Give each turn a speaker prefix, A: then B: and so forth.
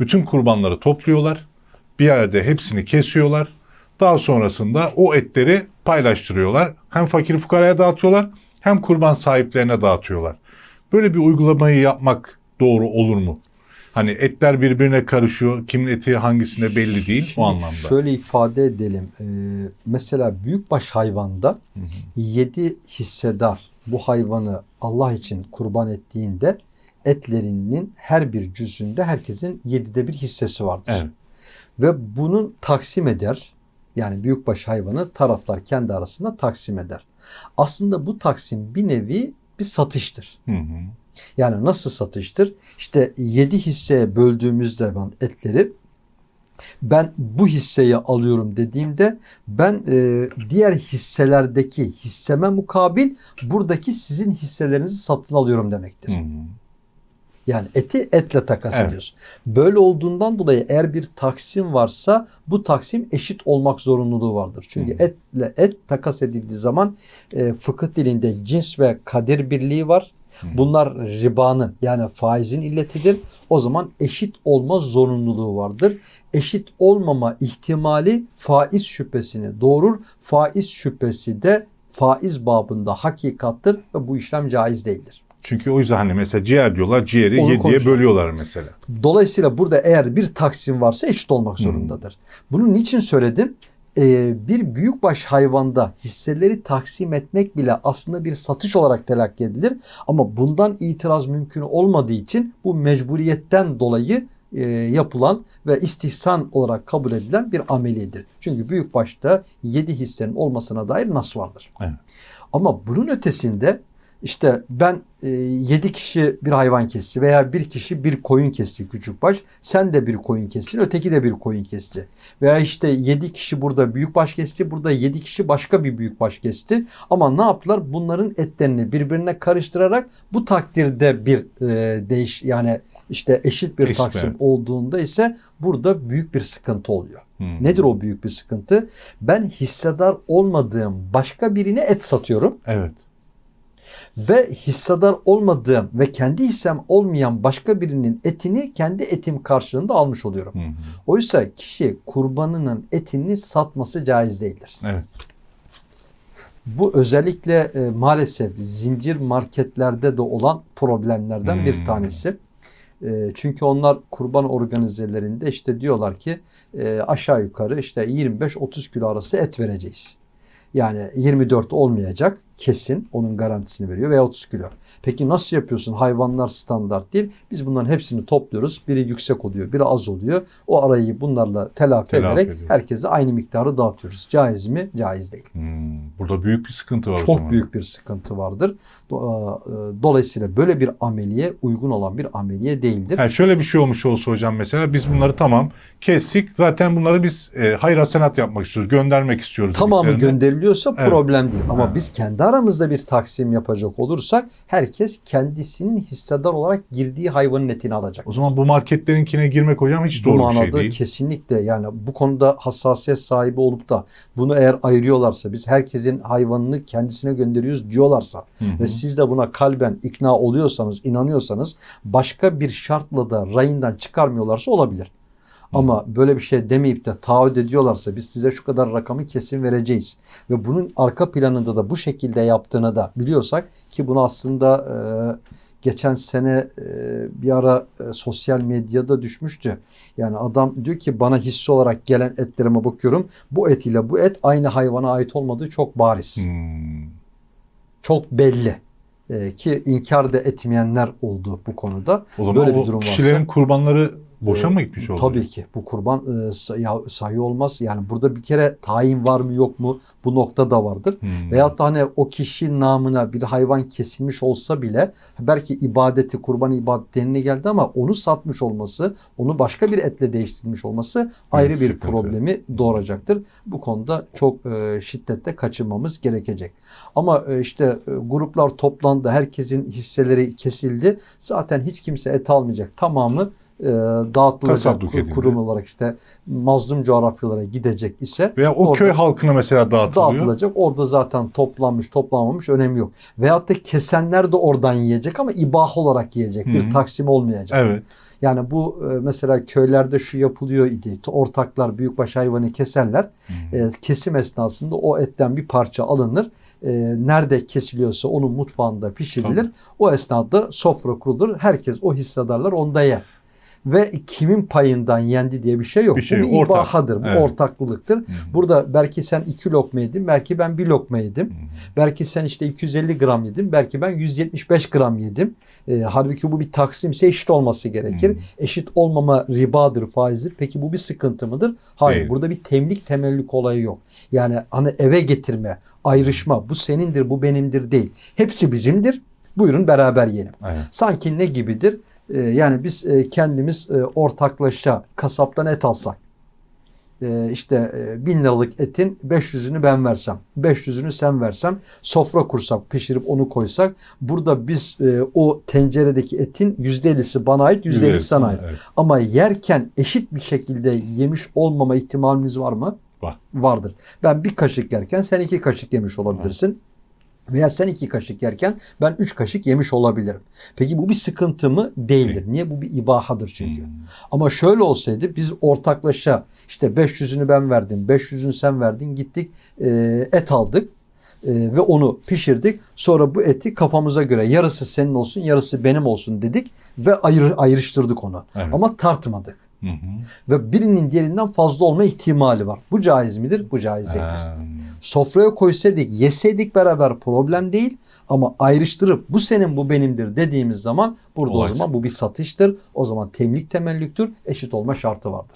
A: Bütün kurbanları topluyorlar. Bir yerde hepsini kesiyorlar. Daha sonrasında o etleri paylaştırıyorlar. Hem fakir fukaraya dağıtıyorlar hem kurban sahiplerine dağıtıyorlar. Böyle bir uygulamayı yapmak doğru olur mu? Hani etler birbirine karışıyor. Kimin eti hangisine belli değil o
B: Şimdi
A: anlamda.
B: Şöyle ifade edelim. Ee, mesela büyükbaş hayvanda yedi hissedar bu hayvanı Allah için kurban ettiğinde etlerinin her bir cüzünde herkesin yedide bir hissesi vardır.
A: Evet.
B: Ve bunun taksim eder. Yani büyükbaş hayvanı taraflar kendi arasında taksim eder. Aslında bu taksim bir nevi bir satıştır.
A: Hı hı.
B: Yani nasıl satıştır? İşte 7 hisseye böldüğümüz zaman etleri ben bu hisseyi alıyorum dediğimde ben e, diğer hisselerdeki hisseme mukabil buradaki sizin hisselerinizi satın alıyorum demektir.
A: Hı hı.
B: Yani eti etle takas
A: Evet.
B: ediyorsun. Böyle olduğundan dolayı eğer bir taksim varsa bu taksim eşit olmak zorunluluğu vardır. Çünkü
A: Hı.
B: etle et takas edildiği zaman e, fıkıh dilinde cins ve kadir birliği var.
A: Hı.
B: Bunlar ribanın yani faizin illetidir. O zaman eşit olma zorunluluğu vardır. Eşit olmama ihtimali faiz şüphesini doğurur. Faiz şüphesi de faiz babında hakikattır ve bu işlem caiz değildir.
A: Çünkü o yüzden hani mesela ciğer diyorlar ciğeri
B: Onu
A: yediye bölüyorlar mesela.
B: Dolayısıyla burada eğer bir taksim varsa eşit olmak zorundadır. Bunu niçin söyledim? Ee, bir büyükbaş hayvanda hisseleri taksim etmek bile aslında bir satış olarak telakki edilir. Ama bundan itiraz mümkün olmadığı için bu mecburiyetten dolayı e, yapılan ve istihsan olarak kabul edilen bir amelidir. Çünkü büyükbaşta 7 hissenin olmasına dair nas vardır.
A: Evet.
B: Ama bunun ötesinde işte ben e, 7 kişi bir hayvan kesti veya bir kişi bir koyun kesti küçük baş. Sen de bir koyun kestin, öteki de bir koyun kesti. Veya işte 7 kişi burada büyük baş kesti, burada 7 kişi başka bir büyük baş kesti. Ama ne yaptılar? Bunların etlerini birbirine karıştırarak bu takdirde bir e, değiş yani işte eşit bir
A: Eşit,
B: taksim
A: evet.
B: olduğunda ise burada büyük bir sıkıntı oluyor.
A: Hı.
B: Nedir o büyük bir sıkıntı? Ben hissedar olmadığım başka birine et satıyorum
A: Evet.
B: Ve hissedar olmadığım ve kendi hissem olmayan başka birinin etini kendi etim karşılığında almış oluyorum.
A: Hı hı.
B: Oysa kişi kurbanının etini satması caiz değildir.
A: Evet.
B: Bu özellikle e, maalesef zincir marketlerde de olan problemlerden
A: Hmm.
B: bir tanesi. E, çünkü onlar kurban organizelerinde işte diyorlar ki e, aşağı yukarı işte 25-30 kilo arası et vereceğiz. Yani 24 olmayacak kesin onun garantisini veriyor veya 30 kilo. Peki nasıl yapıyorsun? Hayvanlar standart değil. Biz bunların hepsini topluyoruz. Biri yüksek oluyor, biri az oluyor. O arayı bunlarla telafi,
A: Telafi
B: ederek
A: ediyoruz.
B: herkese aynı miktarı dağıtıyoruz. Caiz mi? Caiz değil.
A: Hmm. Burada büyük bir sıkıntı var
B: Çok büyük bir sıkıntı vardır. E, Dolayısıyla böyle bir ameliye uygun olan bir ameliye değildir.
A: Yani şöyle bir şey olmuş olsa hocam mesela biz bunları tamam kestik. Zaten bunları biz e, hayır hasenat yapmak istiyoruz. Göndermek istiyoruz.
B: Tamamı gönderiliyorsa
A: Evet.
B: problem değil. Ama
A: Evet.
B: biz kendi aramızda bir taksim yapacak olursak herkes kendisinin hissedar olarak girdiği hayvanın etini alacak.
A: O zaman bu marketlerinkine girmek hocam hiç
B: Bu
A: doğru bir
B: manada
A: şey değil.
B: kesinlikle yani bu konuda hassasiyet sahibi olup da bunu eğer ayırıyorlarsa biz herkesin hayvanını kendisine gönderiyoruz diyorlarsa
A: Hı hı.
B: ve siz de buna kalben ikna oluyorsanız, inanıyorsanız başka bir şartla da rayından çıkarmıyorlarsa olabilir. Ama böyle bir şey demeyip de taahhüt ediyorlarsa biz size şu kadar rakamı kesin vereceğiz. Ve bunun arka planında da bu şekilde yaptığını da biliyorsak ki bunu aslında e, geçen sene e, bir ara e, sosyal medyada düşmüştü. Yani adam diyor ki bana hissi olarak gelen etlerime bakıyorum. Bu et ile bu et aynı hayvana ait olmadığı çok bariz.
A: Hmm.
B: Çok belli. E, ki inkar da etmeyenler oldu bu konuda.
A: O zaman
B: Böyle bir durum varsa-
A: kişilerin kurbanları boşa
B: Ee,
A: mı gitmiş oldu?
B: Tabii ki bu kurban e, sa- ya- sayı olmaz. Yani burada bir kere tayin var mı yok mu bu nokta da vardır.
A: Hmm.
B: Veyahut da hani o kişi namına bir hayvan kesilmiş olsa bile belki ibadeti kurban ibadetlerine geldi ama onu satmış olması, onu başka bir etle değiştirmiş olması ayrı bir
A: sıkıntı.
B: problemi doğuracaktır. Bu konuda çok e, şiddetle kaçınmamız gerekecek. Ama e, işte e, gruplar toplandı, herkesin hisseleri kesildi. Zaten hiç kimse et almayacak. Tamamı e, dağıtılacak kurum olarak işte mazlum coğrafyalara gidecek ise
A: Veya o
B: orada-
A: köy halkına mesela dağıtılıyor.
B: dağıtılacak. Orada zaten toplanmış toplanmamış önemi yok. Veyahut da kesenler de oradan yiyecek ama ibah olarak yiyecek.
A: Hı
B: Bir
A: hı.
B: taksim olmayacak.
A: Evet.
B: Yani bu e, mesela köylerde şu yapılıyor idi. Ortaklar büyükbaş hayvanı keserler. E, kesim esnasında o etten bir parça alınır. E, nerede kesiliyorsa onun mutfağında pişirilir.
A: Tabii.
B: O esnada sofra kurulur. Herkes o hissedarlar onda yer. Ve kimin payından yendi diye bir şey yok.
A: Bir şey
B: bu bir
A: ortak.
B: ibahadır, bu
A: Evet.
B: ortaklılıktır. Burada belki sen iki lokma yedin, belki ben bir lokma yedim. Belki sen işte 250 gram yedin, belki ben 175 gram yedim. E, halbuki bu bir taksimse eşit olması gerekir.
A: Hmm.
B: Eşit olmama ribadır, faizdir. Peki bu bir sıkıntı mıdır? Hayır.
A: Değil.
B: Burada bir temlik temellik olayı yok. Yani hani eve getirme, ayrışma, bu senindir, bu benimdir değil. Hepsi bizimdir. Buyurun beraber yiyelim.
A: Evet.
B: Sanki ne gibidir? Ee, yani biz e, kendimiz e, ortaklaşa kasaptan et alsak. e, işte e, bin liralık etin 500'ünü ben versem, 500'ünü sen versem, sofra kursak, pişirip onu koysak, burada biz e, o tenceredeki etin %50'si bana ait, %50'si sana ait.
A: Evet.
B: Ama yerken eşit bir şekilde yemiş olmama ihtimalimiz var mı?
A: Var.
B: Vardır. Ben bir kaşık yerken sen iki kaşık yemiş olabilirsin. Veya sen iki kaşık yerken ben üç kaşık yemiş olabilirim. Peki bu bir sıkıntı mı? Değildir. Niye? Bu bir ibahadır çünkü.
A: Hmm.
B: Ama şöyle olsaydı biz ortaklaşa işte 500'ünü ben verdim, 500'ünü sen verdin gittik e, et aldık e, ve onu pişirdik. Sonra bu eti kafamıza göre yarısı senin olsun yarısı benim olsun dedik ve ayrı, ayrıştırdık onu.
A: Evet.
B: Ama tartmadık.
A: Hı hı.
B: Ve birinin diğerinden fazla olma ihtimali var. Bu caiz midir? Bu caiz değildir. Sofraya koysaydık, yeseydik beraber problem değil. Ama ayrıştırıp bu senin bu benimdir dediğimiz zaman burada
A: Olay.
B: o zaman bu bir satıştır. O zaman temlik temellüktür. Eşit olma şartı vardır.